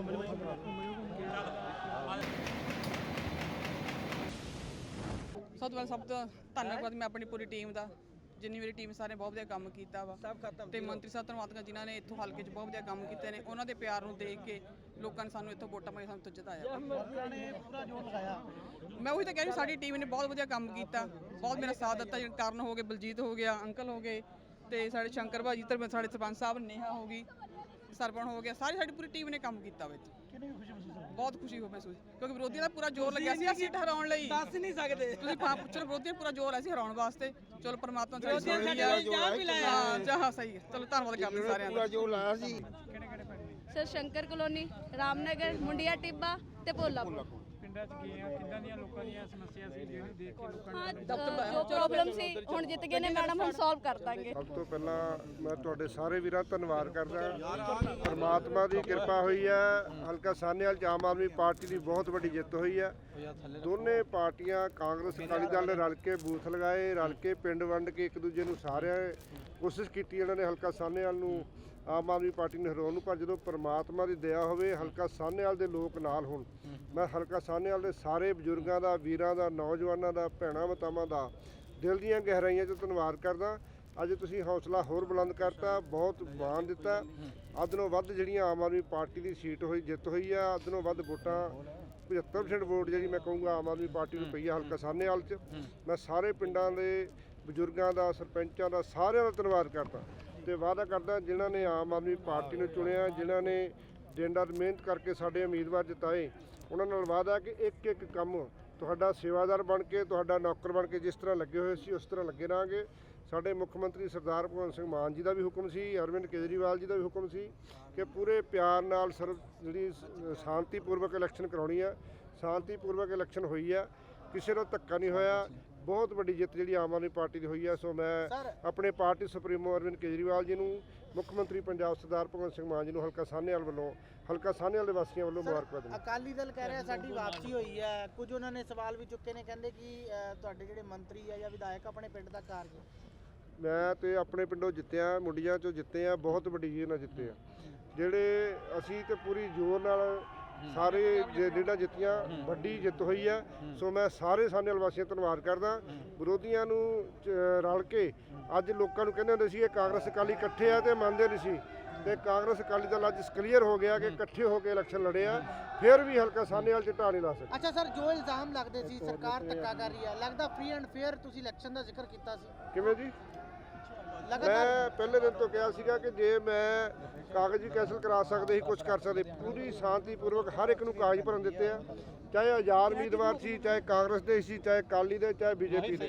ਸਭ ਤੋਂ ਪਹਿਲਾਂ ਸਭ ਤੋਂ ਧੰਨਵਾਦ ਮੈਂ ਆਪਣੀ ਪੂਰੀ ਟੀਮ ਦਾ ਜਿੰਨੀ ਮੇਰੀ ਟੀਮ ਸਾਰੇ ਬਹੁਤ ਵਧੀਆ ਕੰਮ ਕੀਤਾ ਵਾ। ਸਭ ਖਤਮ ਤੇ ਮੰਤਰੀ ਸਾਹਿਬ ਧੰਨਵਾਦ ਕਰ ਜਿਨ੍ਹਾਂ ਨੇ ਇੱਥੋਂ ਹਲਕੇ 'ਚ ਬਹੁਤ ਵਧੀਆ ਕੰਮ ਕੀਤੇ ਨੇ ਉਹਨਾਂ ਦੇ ਪਿਆਰ ਨੂੰ ਦੇਖ ਕੇ ਲੋਕਾਂ ਨੇ ਸਾਨੂੰ ਇੱਥੋਂ ਵੋਟਾਂ ਪਾਈ ਸਾਨੂੰ ਤੋਂ ਜਿਤਾਇਆ। ਨੇ ਪੂਰਾ ਜੋਰ ਲਗਾਇਆ। ਮੈਂ ਉਹੀ ਤਾਂ ਕਹਿ ਰਹੀ ਸਾਡੀ ਟੀਮ ਨੇ ਬਹੁਤ ਵਧੀਆ ਕੰਮ ਕੀਤਾ ਬਹੁਤ ਮੇਰਾ ਸਾਥ ਦਿੱਤਾ ਜਿਵੇਂ ਕਰਨ ਹੋ ਗਏ ਬਲਜੀਤ ਹੋ ਗਿਆ ਅੰਕਲ ਹੋ ਗਏ ਤੇ ਸਾਡੇ ਸ਼ੰਕਰ ਭਾਜੀ ਤੇ ਸਾਡੇ ਸਰਪੰਚ ਸਾਹਿਬ ਨੇਹਾ ਹੋ ਗਈ ਸਰਪਣ ਹੋ ਗਿਆ ਸਾਰੀ ਸਾਡੀ ਪੂਰੀ ਟੀਮ ਨੇ ਕੰਮ ਕੀਤਾ ਵਿੱਚ। ਕਿੰਨੀ ਕੁ ਖੁਸ਼ੀ ਮਹਿਸੂਸ ਹੋਈ? ਬਹੁਤ ਖੁਸ਼ੀ ਹੋ ਮਹਿਸੂਸ ਕਿਉਂਕਿ ਵਿਰੋਧੀਆਂ ਦਾ ਪੂਰਾ ਜ਼ੋਰ ਲੱਗਿਆ ਸੀ ਸੀਟ ਹਰਾਉਣ ਲਈ। ਦੱਸ ਨਹੀਂ ਸਕਦੇ। ਤੁਸੀਂ ਪਾ ਪੁੱਛੋ ਵਿਰੋਧੀਆਂ ਪੂਰਾ ਜ਼ੋਰ ਹੈ ਸੀ ਹਰਾਉਣ ਵਾਸਤੇ ਚਲੋ ਪਰਮਾਤਮਾ ਸਾਡੀ ਆ ਚਾਹ ਵੀ ਲਾਇਆ ਹਾਂ ਜਹਾ ਸਹੀ ਹੈ। ਚਲੋ ਧੰਨਵਾਦ ਕਰਦੇ ਸਾਰਿਆਂ ਦਾ। ਜੋ ਲਾਇਆ ਸੀ। ਸਰ ਸ਼ੰਕਰ ਕਲੋਨੀ ਰਾਮਨਗਰ ਮੁੰਡਿਆ ਟਿੱਬਾ ਤੇ ਭੋਲਾਪੁਰ ਪਿੰਡਾਂ 'ਚ ਗਏ ਆ ਕਿੱਦਾਂ ਦੀਆਂ ਲੋਕਾਂ ਦੀਆਂ ਸਮੱਸਿਆ ਸੀ ਜਿਹੜੀ ਦੇਖ ਕੇ ਲੋਕਾਂ ਹਾਂ ਅ, ਜੋ ਪ੍ਰੋਬਲਮ ਸੀ ਹੁਣ ਜਿੱਤ ਗਏ ਨੇ ਮੈਡਮ ਹੁਣ ਸੋਲਵ ਕਰ ਦਾਂਗੇ। ਸਭ ਤੋਂ ਪਹਿਲਾਂ ਮੈਂ ਤੁਹਾਡੇ ਸਾਰੇ ਵੀਰਾਂ ਦਾ ਧੰਨਵਾਦ ਕਰਦਾ ਪਰਮਾਤਮਾ ਦੀ ਕਿਰਪਾ ਹੋਈ ਹੈ ਹਲਕਾ ਸਾਹਨੇਵਾਲ ਚ ਆਮ ਆਦਮੀ ਪਾਰਟੀ ਦੀ ਬਹੁਤ ਵੱਡੀ ਜਿੱਤ ਹੋਈ ਹੈ। ਦੋਨੇ ਪਾਰਟੀਆਂ ਕਾਂਗਰਸ ਅਕਾਲੀ ਦਲ ਨੇ ਰਲ ਕੇ ਬੂਥ ਲਗਾਏ ਰਲ ਕੇ ਪਿੰਡ ਵੰਡ ਕੇ ਇੱਕ ਦੂਜੇ ਨੂੰ ਸਾਰਿਆਂ ਕੋਸ਼ਿਸ਼ ਕੀਤੀ ਇਹਨਾਂ ਨੇ ਹਲਕਾ ਸਾਹਨੇਵਾਲ ਨੂੰ ਆਮ ਆਦਮੀ ਪਾਰਟੀ ਨੂੰ ਹਰਾਉਣ ਨੂੰ ਪਰ ਜਦੋਂ ਪਰਮਾਤਮਾ ਦੀ ਦਇਆ ਹੋਵੇ ਹਲਕਾ ਸਾਹਨੇਵਾਲ ਦੇ ਲੋਕ ਨਾਲ ਹੋਣ। ਮੈਂ ਹਲਕਾ ਸਾਹਨੇਵਾਲ ਦੇ ਸਾਰੇ ਬਜ਼ੁਰਗਾਂ ਦਾ ਵੀਰਾਂ ਦਾ ਨੌਜਵਾਨਾਂ ਦਾ ਭੈਣਾਂ ਮਤਾਵਾਂ ਦਾ ਦਿਲ ਦੀਆਂ ਗਹਿਰਾਈਆਂ 'ਚ ਧੰਨਵਾਦ ਕਰਦਾ। ਅੱਜ ਤੁਸੀਂ ਹੌਸਲਾ ਹੋਰ ਬੁਲੰਦ ਕਰਤਾ ਬਹੁਤ ਮਾਣ ਦਿੱਤਾ। ਅੱਧ ਨਾਲੋਂ ਵੱਧ ਜਿਹੜੀਆਂ ਆਮ ਆਦਮੀ ਪਾਰਟੀ ਦੀ ਸੀਟ ਹੋਈ ਜਿੱਤ ਹੋਈ ਆ ਅੱਧ ਨਾਲੋਂ ਵੱਧ ਵੋਟਾਂ 75% ਵੋਟ ਜਿਹੜੀ ਮੈਂ ਕਹੂੰਗਾ ਆਮ ਆਦਮੀ ਪਾਰਟੀ ਨੂੰ ਪਈ ਆ ਹਲਕਾ ਸਾਹਨੇਵਾਲ 'ਚ। ਮੈਂ ਸਾਰੇ ਪਿੰਡਾਂ ਦੇ ਬਜ਼ੁਰਗਾਂ ਦਾ ਸਰਪੰਚਾਂ ਦਾ ਸਾਰਿਆਂ ਦਾ ਧੰਨਵਾਦ ਕਰਦਾ। ਤੇ ਵਾਅਦਾ ਕਰਦਾ ਜਿਨ੍ਹਾਂ ਨੇ ਆਮ ਆਦਮੀ ਪਾਰਟੀ ਨੂੰ ਚੁਣਿਆ, ਜਿਨ੍ਹਾਂ ਨੇ ਦਿਨ ਰਾਤ ਮਿਹਨਤ ਕਰਕੇ ਸਾਡੇ ਉਮੀਦਵਾਰ ਜਿਤਾਏ, ਉਹਨਾਂ ਨਾਲ ਵਾਅਦਾ ਕਿ ਇੱਕ ਇੱਕ ਕੰਮ ਤੁਹਾਡਾ ਸੇਵਾਦਾਰ ਬਣ ਕੇ, ਤੁਹਾਡਾ ਨੌਕਰ ਬਣ ਕੇ ਜਿਸ ਤਰ੍ਹਾਂ ਲੱਗੇ ਹੋਏ ਸੀ, ਉਸ ਤਰ੍ਹਾਂ ਲੱਗੇ ਰਹਾਂਗੇ। ਸਾਡੇ ਮੁੱਖ ਮੰਤਰੀ ਸਰਦਾਰ ਭਗਵੰਤ ਸਿੰਘ ਮਾਨ ਜੀ ਦਾ ਵੀ ਹੁਕਮ ਸੀ, ਅਰਵਿੰਦ ਕੇਜਰੀਵਾਲ ਜੀ ਦਾ ਵੀ ਹੁਕਮ ਸੀ ਕਿ ਪੂਰੇ ਪਿਆਰ ਨਾਲ ਸਰਵ ਜਿਹੜੀ ਸ- ਸ਼ਾਂਤੀਪੂਰਵਕ ਇਲੈਕਸ਼ਨ ਕਰਾਉਣੀ ਆ। ਸ਼ਾਂਤੀਪੂਰਵਕ ਇਲੈਕਸ਼ਨ ਹੋਈ ਆ, ਕਿਸੇ ਨੂੰ ਧੱਕਾ ਨਹੀਂ ਹੋਇਆ ਬਹੁਤ ਵੱਡੀ ਜਿੱਤ ਜਿਹੜੀ ਆਮ ਆਦਮੀ ਪਾਰਟੀ ਦੀ ਹੋਈ ਆ। ਸੋ ਮੈਂ ਆਪਣੇ ਪਾਰਟੀ ਸੁਪਰੀਮੋ ਅਰਵਿੰਦ ਕੇਜਰੀਵਾਲ ਜੀ ਨੂੰ ਮੁੱਖ ਮੰਤਰੀ ਪੰਜਾਬ ਸਰਦਾਰ ਭਗਵੰਤ ਸਿੰਘ ਮਾਨ ਜੀ ਨੂੰ ਹਲਕਾ ਸਾਹਨੇਵਾਲ ਵੱਲੋਂ ਹਲਕਾ ਸਾਹਨੇਵਾਲ ਦੇ ਵਾਸੀਆਂ ਵੱਲੋਂ ਮੁਬਾਰਕਬਾਦ ਦਿੰਦਾ। ਅਕਾਲੀ ਦਲ ਕਹਿ ਰਿਹਾ ਸਾਡੀ ਵਾਪਸੀ ਹੋਈ ਹੈ। ਕੁਝ ਉਹਨਾਂ ਨੇ ਸਵਾਲ ਵੀ ਚੁੱਕੇ ਨੇ ਕਹਿੰਦੇ ਕਿ ਤੁਹਾਡੇ ਜਿਹੜੇ ਮੰਤਰੀ ਆ ਜਾਂ ਵਿਧਾਇਕ ਆਪਣੇ ਪਿੰਡ ਦਾ ਕਾਰਜ ਮੈਂ ਤੇ ਆਪਣੇ ਪਿੰਡੋਂ ਜਿੱਤਿਆ ਮੁੰਡੀਆਂ ਚੋਂ ਜਿੱਤੇ ਆ ਬਹੁਤ ਵੱਡੀ ਜੀ ਨਾਲ ਜਿੱਤੇ ਆ। ਜਿਹੜੇ ਅਸੀਂ ਤੇ ਪੂਰੀ ਜ਼ੋਰ ਨਾਲ ਸਾਰੇ ਜਿਹੜਾ ਜਿੱਤੀਆਂ ਵੱਡੀ ਜਿੱਤ ਹੋਈ ਆ। ਸੋ ਮੈਂ ਸਾਰੇ ਸਾਨੇ ਵਾਸੀਆਂ ਧੰਨਵਾਦ ਕਰਦਾ। ਵਿਰੋਧੀਆਂ ਨੂੰ ਰਲ ਕੇ ਅੱਜ ਲੋਕਾਂ ਨੂੰ ਕਹਿੰਦੇ ਹੁੰਦੇ ਸੀ ਇਹ ਕਾਂਗਰਸ ਅਕਾਲੀ ਇਕੱਠੇ ਆ ਤੇ ਮੰਨਦੇ ਨਹੀਂ ਸੀ। ਤੇ ਕਾਂਗਰਸ ਅਕਾਲੀ ਦਲ ਅੱਜ ਕਲੀਅਰ ਹੋ ਗਿਆ ਕਿ ਇਕੱਠੇ ਹੋ ਕੇ ਇਲੈਕਸ਼ਨ ਲੜੇ ਆ। ਫਿਰ ਵੀ ਹਲਕਾ ਸਾਹਨੇਵਾਲ ਚ ਢਾਹ ਨਹੀਂ ਲਾ ਸਕੇ ਅੱਛਾ ਸਰ ਜੋ ਇਲਜ਼ਾਮ ਲੱਗਦੇ ਸੀ ਸਰਕਾਰ ਧੱਕਾ ਕਰ ਰਹੀ ਹੈ ਲੱਗਦਾ ਫ੍ਰੀ ਐਂਡ ਫੇਅਰ ਤੁਸੀਂ ਇਲੈਕਸ਼ਨ ਦਾ ਜ਼ਿਕਰ ਕੀਤਾ ਸੀ? ਕਿਵੇਂ ਜੀ? ਮੈਂ ਪਹਿਲੇ ਦਿਨ ਤੋਂ ਕਿਹਾ ਸੀਗਾ ਕਿ ਜੇ ਮੈਂ ਕਾਗਜ਼ ਵੀ ਕੈਂਸਲ ਕਰਾ ਸਕਦੇ ਸੀ ਕੁਝ ਕਰ ਸਕਦੇ ਪੂਰੀ ਸ਼ਾਂਤੀਪੂਰਵਕ ਹਰ ਇੱਕ ਨੂੰ ਕਾਗਜ਼ ਭਰਨ ਦਿੱਤੇ ਆ ਚਾਹੇ ਆਜ਼ਾਦ ਉਮੀਦਵਾਰ ਸੀ ਚਾਹੇ ਕਾਂਗਰਸ ਦੇ ਸੀ ਚਾਹੇ ਅਕਾਲੀ ਦੇ ਚਾਹੇ ਬੀਜੇਪੀ ਦੇ।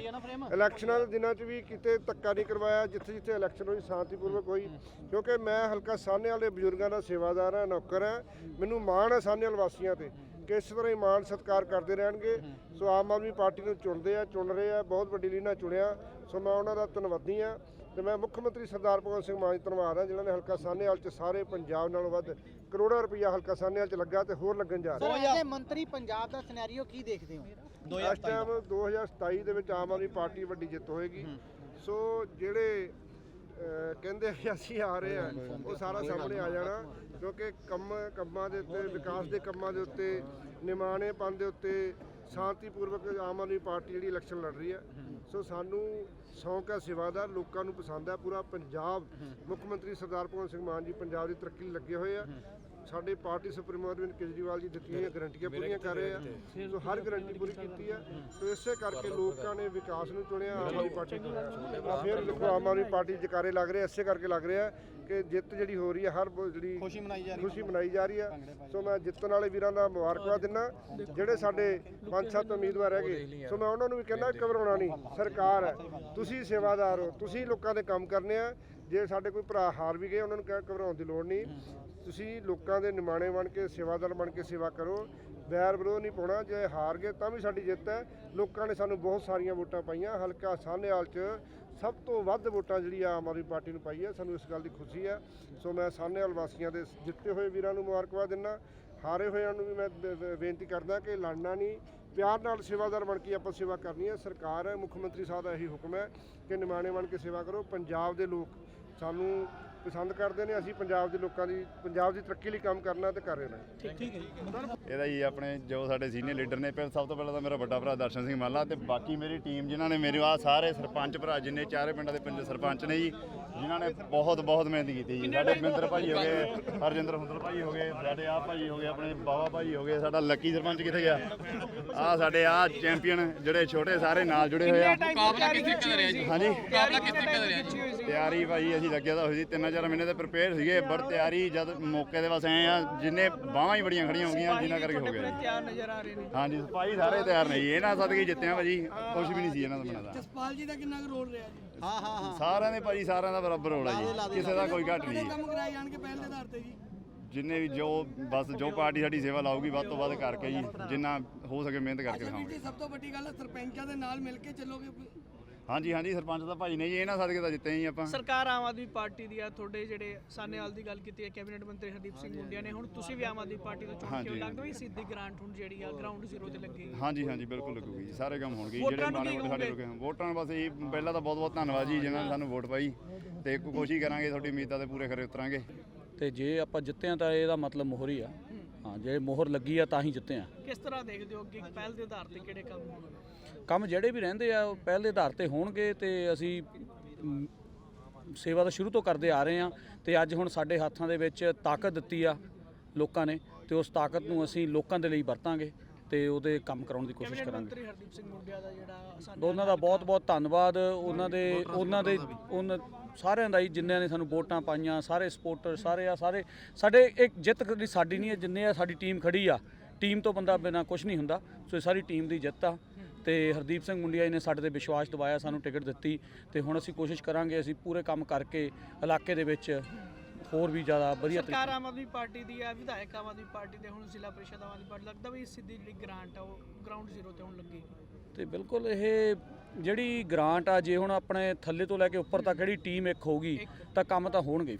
ਇਲੈਕਸ਼ਨਾਂ ਦੇ ਦਿਨਾਂ 'ਚ ਵੀ ਕਿਤੇ ਧੱਕਾ ਨਹੀਂ ਕਰਵਾਇਆ ਜਿੱਥੇ ਜਿੱਥੇ ਇਲੈਕਸ਼ਨ ਹੋਈ ਸ਼ਾਂਤੀਪੂਰਵਕ ਹੋਈ। ਕਿਉਂਕਿ ਮੈਂ ਹਲਕਾ ਸਾਹਨੇਵਾਲ ਦੇ ਬਜ਼ੁਰਗਾਂ ਦਾ ਸੇਵਾਦਾਰ ਹਾਂ ਨੌਕਰ ਹਾਂ। ਮੈਨੂੰ ਮਾਣ ਹੈ ਸਾਹਨੇਵਾਲ ਵਾਸੀਆਂ ਤੇ ਕਿ ਇਸ ਤਰ੍ਹਾਂ ਹੀ ਮਾਣ ਸਤਿਕਾਰ ਕਰਦੇ ਰਹਿਣਗੇ। ਸੋ ਆਮ ਆਦਮੀ ਪਾਰਟੀ ਨੂੰ ਚੁਣਦੇ ਆ ਚੁਣ ਰਹੇ ਆ ਬਹੁਤ ਵੱਡੀ ਲੀਨਾ ਚੁਣਿਆ। ਸੋ ਮੈਂ ਉਹਨਾਂ ਦਾ ਧੰਨਵਾਦੀ ਆ ਤੇ ਮੈਂ ਮੁੱਖ ਮੰਤਰੀ ਸਰਦਾਰ ਭਗਵੰਤ ਸਿੰਘ ਮਾਨ ਜੀ ਧੰਨਵਾਦ ਆ ਜਿਨ੍ਹਾਂ ਨੇ ਹਲਕਾ ਸਾਹਨੇਵਾਲ ਚ ਸਾਰੇ ਪੰਜਾਬ ਨਾਲੋਂ ਵੱਧ ਕਰੋੜਾਂ ਰੁਪਈਆ ਹਲਕਾ ਸਾਹਨੇਵਾਲ ਚ ਲੱਗਾ ਤੇ ਹੋਰ ਲੱਗਣ ਜਾ ਰਿਹਾ। ਐਸੇ ਮੰਤਰੀ ਪੰਜਾਬ ਦਾ ਸਿਨੈਰੀਓ ਕੀ ਦੇਖਦੇ ਹੋ? ਇਸ ਟਾਈਮ 2027 ਦੇ ਵਿੱਚ ਆਮ ਆਦਮੀ ਪਾਰਟੀ ਵੱਡੀ ਜਿੱਤ ਹੋਏਗੀ। ਸੋ ਜਿਹੜੇ ਕਹਿੰਦੇ ਅਸੀਂ ਆ ਰਹੇ ਆ ਉਹ ਸਾਰਾ ਸਾਹਮਣੇ ਆ ਜਾਣਾ ਕਿਉਂਕਿ ਕੰਮ ਕੰਮਾਂ ਦੇ ਉੱਤੇ ਵਿਕਾਸ ਦੇ ਕੰਮਾਂ ਦੇ ਉੱਤੇ ਨਿਮਾਣੇਪਨ ਦੇ ਉੱਤੇ ਸ਼ਾਂਤੀਪੂਰਵਕ ਆਮ ਆਦਮੀ ਪਾਰਟੀ ਜਿਹੜੀ ਇਲੈਕਸ਼ਨ ਲੜ ਰਹੀ ਹੈ। ਸੋ ਸਾਨੂੰ ਸ਼ੌਂਕ ਹੈ, ਸੇਵਾ ਦਾ, ਲੋਕਾਂ ਨੂੰ ਪਸੰਦ ਹੈ ਪੂਰਾ। ਪੰਜਾਬ ਮੁੱਖ ਮੰਤਰੀ ਸਰਦਾਰ ਭਗਵੰਤ ਸਿੰਘ ਮਾਨ ਜੀ ਪੰਜਾਬ ਦੀ ਤਰੱਕੀ ਲੱਗੇ ਹੋਏ ਆ। ਸਾਡੇ ਪਾਰਟੀ ਸੁਪਰੀਮੋ ਅਰਵਿੰਦ ਕੇਜਰੀਵਾਲ ਜੀ ਦਿੱਤੀਆਂ ਗਰੰਟੀਆਂ ਪੂਰੀਆਂ ਕਰ ਰਹੇ ਆ। ਸੋ ਹਰ ਗਰੰਟੀ ਪੂਰੀ ਕੀਤੀ ਆ। ਸੋ ਇਸੇ ਕਰਕੇ ਲੋਕਾਂ ਨੇ ਵਿਕਾਸ ਨੂੰ ਚੁਣਿਆ ਆਮ ਆਦਮੀ ਪਾਰਟੀ ਨੂੰ ਆ ਫਿਰ ਦੇਖੋ ਆਮ ਆਦਮੀ ਪਾਰਟੀ ਜਕਾਰੇ ਲੱਗ ਰਹੇ ਆ, ਇਸੇ ਕਰਕੇ ਲੱਗ ਰਿਹਾ ਕਿ ਜਿੱਤ ਜਿਹੜੀ ਹੋ ਰਹੀ ਹੈ ਹਰ ਜਿਹੜੀ ਖੁਸ਼ੀ ਮਨਾਈ ਜਾ ਰਹੀ ਖੁਸ਼ੀ ਮਨਾਈ ਜਾ ਰਹੀ ਆ। ਸੋ ਮੈਂ ਜਿੱਤਣ ਵਾਲੇ ਵੀਰਾਂ ਦਾ ਮੁਬਾਰਕਬਾਦ ਦਿੰਦਾ ਜਿਹੜੇ ਸਾਡੇ ਪੰਜ ਸੱਤ ਉਮੀਦਵਾਰ ਹੈਗੇ ਸੋ ਮੈਂ ਉਹਨਾਂ ਨੂੰ ਵੀ ਕਹਿੰਦਾ ਘਬਰਾਉਣਾ ਨਹੀਂ ਸਰਕਾਰ ਹੈ। ਤੁਸੀਂ ਸੇਵਾਦਾਰ ਹੋ ਤੁਸੀਂ ਲੋਕਾਂ ਦੇ ਕੰਮ ਕਰਨੇ ਆ। ਜੇ ਸਾਡੇ ਕੋਈ ਭਰਾ ਹਾਰ ਵੀ ਗਏ ਉਹਨਾਂ ਨੂੰ ਕਹਿ ਘਬਰਾਉਣ ਦੀ ਲੋੜ ਨਹੀਂ। ਤੁਸੀਂ ਲੋਕਾਂ ਦੇ ਨਿਮਾਣੇ ਬਣ ਕੇ ਸੇਵਾਦਾਰ ਬਣ ਕੇ ਸੇਵਾ ਕਰੋ। ਵੈਰ ਵਿਰੋਧ ਨਹੀਂ ਪਾਉਣਾ, ਜੇ ਹਾਰ ਗਏ ਤਾਂ ਵੀ ਸਾਡੀ ਜਿੱਤ ਹੈ। ਲੋਕਾਂ ਨੇ ਸਾਨੂੰ ਬਹੁਤ ਸਾਰੀਆਂ ਵੋਟਾਂ ਪਾਈਆਂ। ਹਲਕਾ ਸਾਹਨੇਵਾਲ 'ਚ ਸਭ ਤੋਂ ਵੱਧ ਵੋਟਾਂ ਜਿਹੜੀ ਆਮ ਆਦਮੀ ਪਾਰਟੀ ਨੂੰ ਪਾਈ ਹੈ। ਸਾਨੂੰ ਇਸ ਗੱਲ ਦੀ ਖੁਸ਼ੀ ਹੈ। ਸੋ ਮੈਂ ਸਾਹਨੇਵਾਲ ਵਾਸੀਆਂ ਦੇ ਜਿੱਤੇ ਹੋਏ ਵੀਰਾਂ ਨੂੰ ਮੁਬਾਰਕਬਾਦ ਦਿੰਦਾ। ਹਾਰੇ ਹੋਇਆਂ ਨੂੰ ਵੀ ਮੈਂ ਬੇਨਤੀ ਕਰਦਾ ਕਿ ਲੜਨਾ ਨਹੀਂ। ਪਿਆਰ ਨਾਲ ਸੇਵਾਦਾਰ ਬਣ ਕੇ ਆਪਾਂ ਸੇਵਾ ਕਰਨੀ ਹੈ। ਸਰਕਾਰ ਹੈ, ਮੁੱਖ ਮੰਤਰੀ ਸਾਹਿਬ ਦਾ ਇਹੀ ਹੁਕਮ ਹੈ ਕਿ ਨਿਮਾਣੇ ਬਣ ਕੇ ਸੇਵਾ ਕਰੋ। ਪੰਜਾਬ ਦੇ ਲੋਕ ਸਾਨੂੰ ਪਸੰਦ ਕਰਦੇ ਨੇ ਅਸੀਂ ਪੰਜਾਬ ਦੇ ਲੋਕਾਂ ਦੀ ਪੰਜਾਬ ਦੀ ਤਰੱਕੀ ਲਈ ਕੰਮ ਕਰਨਾ ਤੇ ਕਰ ਰਹੇ ਨੇ। ਇਹਦਾ ਹੀ ਆਪਣੇ ਜੋ ਸਾਡੇ ਸੀਨੀਅਰ ਲੀਡਰ ਨੇ ਪਹਿਲ ਸਭ ਤੋਂ ਪਹਿਲਾਂ ਤਾਂ ਮੇਰਾ ਵੱਡਾ ਭਰਾ ਦਰਸ਼ਨ ਸਿੰਘ ਮਾਲਾ ਤੇ ਬਾਕੀ ਮੇਰੀ ਟੀਮ ਜਿਨ੍ਹਾਂ ਨੇ ਮੇਰੇ ਆ ਸਾਰੇ ਸਰਪੰਚ ਭਰਾ ਜਿੰਨੇ ਚਾਰੇ ਪਿੰਡਾਂ ਦੇ ਪੰਜ ਸਰਪੰਚ ਨੇ ਜੀ ਜਿਨ੍ਹਾਂ ਨੇ ਬਹੁਤ ਬਹੁਤ ਮਿਹਨਤ ਕੀਤੀ ਜੀ। ਸਾਡੇ ਮਿੰਦਰ ਭਾਈ ਹੋ ਗਏ ਹਰਜਿੰਦਰ ਹੁੰਦਲ ਭਾਈ ਹੋ ਗਏ ਸਾਡੇ ਆ ਭਾਈ ਹੋ ਗਏ ਆਪਣੇ ਬਾਵਾ ਭਾਈ ਹੋ ਗਏ ਸਾਡਾ ਲੱਕੀ ਸਰਪੰਚ ਕਿੱਥੇ ਗਿਆ? ਆ ਸਾਡੇ ਆ ਚੈਂਪੀਅਨ ਜਿਹੜੇ ਛੋਟੇ ਸਾਰੇ ਨਾਲ ਜੁੜੇ ਹੋਏ ਆ। ਮੁਕਾਬਲਾ ਕਿੱਥੇ ਚੱਲ ਰਿਹਾ ਜੀ? ਹਾਂਜੀ ਮੁਕਾਬਲਾ ਕਿੱਥੇ ਚੱਲ ਰਿਹਾ ਜੀ? ਤਿਆਰੀ ਭਾਈ ਅਸੀਂ ਲੱਗਿਆ ਤਾਂ ਹੋਈ ਸੀ ਤਿੰਨ ਚਾਰ ਮਹੀਨੇ ਤੇ ਪ੍ਰਪੇਅਰ ਸੀਗੇ ਬੜ ਤਿਆਰੀ ਜਦ ਮੌਕੇ ਦੇ ਬਸ ਐ ਆ ਜਿੰਨੇ ਬਾਹਾਂ ਹੀ ਬੜੀਆਂ ਖੜੀਆਂ ਹੋ ਗਈਆਂ ਜਿੰਨਾ ਕਰਕੇ ਹੋ ਗਿਆ। ਤਿਆਰ ਨਜ਼ਰ ਆ ਰਹੇ ਨੇ। ਹਾਂਜੀ ਸਿਪਾਹੀ ਸਾਰੇ ਤਿਆਰ ਨੇ ਜੀ। ਇਹਨਾਂ ਸਦਕੇ ਜਿੱਤਿਆ ਭਾਜੀ ਕੁਝ ਵੀ ਨਹੀਂ ਸੀ ਇਹਨਾਂ ਦਾ ਬਣਦਾ ਜਸਪਾਲ ਜੀ ਦਾ ਕਿੰਨਾ ਕੁ ਰੋਲ ਰਿਹਾ ਜੀ? ਹਾਂ ਹਾਂ ਹਾਂ। ਸਾਰਿਆਂ ਦੇ ਭਾਜੀ ਸਾਰਿਆਂ ਦਾ ਬਰਾਬਰ ਹੋਣਾ ਜੀ। ਕਿਸੇ ਦਾ ਕੋਈ ਘੱਟ ਨਹੀਂ। ਜੀ। ਕੰਮ ਕਰਾਏ ਜਾਣਗੇ ਪਹਿਲ ਦੇ ਆਧਾਰ ਤੇ ਜੀ। ਜਿੰਨੇ ਵੀ ਜੋ ਬਸ ਜੋ ਪਾਰਟੀ ਸਾਡੀ ਸੇਵਾ ਲਾਊਗੀ ਵੱਧ ਤੋਂ ਵੱਧ ਕਰਕੇ ਜੀ ਜਿੰਨਾ ਹੋ ਸਕੇ ਮਿਹਨਤ ਕਰਕੇ ਦਿਖਾਵਾਂਗੇ। ਸਭ ਤੋਂ ਵੱਡੀ ਗੱਲ ਸਰਪੰਚਾਂ ਦੇ ਨਾਲ ਮਿਲ ਕੇ ਚੱਲੋਗੇ ਹਾਂਜੀ ਹਾਂਜੀ ਸਰਪੰਚ ਤਾਂ ਭਾਜੀ ਨੇ ਜੀ ਇਹਨਾਂ ਸਦਕੇ ਤਾਂ ਜਿੱਤੇ ਜੀ ਆਪਾਂ। ਸਰਕਾਰ ਆਮ ਆਦਮੀ ਪਾਰਟੀ ਦੀ ਆ ਤੁਹਾਡੇ ਜਿਹੜੇ ਸਾਨੇਵਾਲ ਦੀ ਗੱਲ ਕੀਤੀ ਹੈ ਕੈਬਨਿਟ ਮੰਤਰੀ ਹਰਦੀਪ ਸਿੰਘ ਮੁੰਡਿਆ ਨੇ ਹੁਣ ਤੁਸੀਂ ਵੀ ਆਮ ਆਦਮੀ ਪਾਰਟੀ ਤੋਂ ਚੁਣ ਕੇ ਹਾਂਜੀ। ਲੱਗਦਾ ਵੀ ਸਿੱਧੀ ਗ੍ਰਾਂਟ ਹੁਣ ਜਿਹੜੀ ਆ ਗਰਾਊਂਡ ਜ਼ੀਰੋ ਤੇ ਲੱਗੇਗੀ ਹਾਂਜੀ ਹਾਂਜੀ ਬਿਲਕੁਲ ਲੱਗੂਗੀ ਜੀ ਸਾਰੇ ਕੰਮ ਹੋਣਗੇ ਜੀ, ਵੋਟਰਾਂ ਜਿਹੜੇ ਨੂੰ ਮਾੜੇ ਕੀ ਮੋਟੇ ਸਾਡੇ ਕਹੋਗੇ? ਰੁਕੇ ਵੋਟਰਾਂ ਨੂੰ ਬਸ ਇਹ ਪਹਿਲਾਂ ਤਾਂ ਬਹੁਤ ਬਹੁਤ ਧੰਨਵਾਦ ਜੀ ਜਿਨ੍ਹਾਂ ਨੇ ਸਾਨੂੰ ਵੋਟ ਪਾਈ ਤੇ ਕੋ- ਕੋਸ਼ਿਸ਼ ਕਰਾਂਗੇ ਤੁਹਾਡੀ ਉਮੀਦਾਂ ਤੇ ਪੂਰੇ ਖਰੇ ਉਤਰਾਂਗੇ। ਤੇ ਜੇ ਆਪਾਂ ਜਿੱਤੇ ਆ ਤਾਂ ਇਹਦਾ ਮਤਲਬ ਮੋਹਰ ਹੀ ਆ। ਹਾਂ ਜੇ ਮੋਹਰ ਲੱਗੀ ਆ ਤਾਂ ਹੀ ਜਿੱਤੇ ਆ ਕਿਸ ਤਰ੍ਹਾਂ ਦੇਖਦੇ ਹੋ ਕਿ ਪਹਿਲ ਦੇ ਆਧਾਰ ਤੇ ਕਿਹੜੇ ਕੰਮ ਹੋਣਗੇ? ਕੰਮ ਜਿਹੜੇ ਵੀ ਰਹਿੰਦੇ ਆ ਉਹ ਪਹਿਲ ਦੇ ਆਧਾਰ ਤੇ ਹੋਣਗੇ ਤੇ ਅਸੀਂ ਸੇਵਾ ਤਾਂ ਸ਼ੁਰੂ ਤੋਂ ਕਰਦੇ ਆ ਰਹੇ ਆ ਤੇ ਅੱਜ ਹੁਣ ਸਾਡੇ ਹੱਥਾਂ ਦੇ ਵਿੱਚ ਤਾਕਤ ਦਿੱਤੀ ਆ ਲੋਕਾਂ ਨੇ ਤੇ ਉਸ ਤਾਕਤ ਨੂੰ ਅਸੀਂ ਲੋਕਾਂ ਦੇ ਲਈ ਵਰਤਾਂਗੇ ਤੇ ਉਹਦੇ ਕੰਮ ਕਰਾਉਣ ਦੀ ਕੋਸ਼ਿਸ਼ ਕੈਬਨਿਟ ਕਰਾਂਗੇ। ਮੰਤਰੀ ਹਰਦੀਪ ਸਿੰਘ ਮੁੰਡਿਆ ਦਾ ਜਿਹੜਾ ਸਾਡੇ ਉਹਨਾਂ ਦਾ ਬਹੁਤ ਬਹੁਤ ਧੰਨਵਾਦ। ਉਹਨਾਂ ਦੇ ਉਹਨਾਂ ਦੇ ਉਹਨਾਂ ਸਾਰਿਆਂ ਦਾ ਹੀ ਜਿਨ੍ਹਾਂ ਨੇ ਸਾਨੂੰ ਵੋਟਾਂ ਪਾਈਆਂ ਸਾਰੇ ਸਪੋਰਟਰ ਸਾਰੇ ਆ ਸਾਰੇ ਸਾਡੇ ਇੱਕ ਜਿੱਤ ਕਦੀ ਸਾਡੀ ਨਹੀਂ ਹੈ ਜਿੰਨੇ ਆ ਸਾਡੀ ਟੀਮ ਖੜੀ ਆ। ਟੀਮ ਤੋਂ ਬੰਦਾ ਬਿਨਾ ਕੁਝ ਨਹੀਂ ਹੁੰਦਾ ਸੋ ਇਹ ਸਾਰੀ ਟੀਮ ਦੀ ਜਿੱਤ ਆ। ਤੇ ਹਰਦੀਪ ਸਿੰਘ ਮੁੰਡਿਆ ਜੀ ਨੇ ਸਾਡੇ ਤੇ ਵਿਸ਼ਵਾਸ ਦਿਵਾਇਆ ਸਾਨੂੰ ਟਿਕਟ ਦਿੱਤੀ ਤੇ ਹੁਣ ਅਸੀਂ ਕੋਸ਼ਿਸ਼ ਕਰਾਂਗੇ ਅਸੀਂ ਪੂਰੇ ਕੰਮ ਕਰਕੇ ਇਲਾਕੇ ਦੇ ਵਿੱਚ ਹੋਰ ਵੀ ਜ਼ਿਆਦਾ ਵਧੀਆ ਸਰਕਾਰ ਆਮ ਆਦਮੀ ਪਾਰਟੀ ਦੀ ਆ ਵਿਧਾਇਕ ਆਮ ਆਦਮੀ ਪਾਰਟੀ ਦੇ ਹੁਣ ਜ਼ਿਲ੍ਹਾ ਪ੍ਰੀਸ਼ਦ ਆਮ ਆਦਮੀ ਪਾਰਟੀ ਲੱਗਦਾ ਵੀ ਸਿੱਧੀ ਜਿਹੜੀ ਗ੍ਰਾਂਟ ਆ ਉਹ ਗਰਾਊਂਡ ਜ਼ੀਰੋ ਤੇ ਹੁਣ ਲੱਗੇਗੀ। ਤੇ ਬਿਲਕੁਲ ਇਹ ਜਿਹੜੀ ਗ੍ਰਾਂਟ ਆ ਜੇ ਹੁਣ ਆਪਣੇ ਥੱਲੇ ਤੋਂ ਲੈ ਕੇ ਉੱਪਰ ਤੱਕ ਜਿਹੜੀ ਟੀਮ ਇੱਕ ਹੋਊਗੀ ਤਾਂ ਕੰਮ ਤਾਂ ਹੋਣਗੇ ਹੀ ਫਿਰ।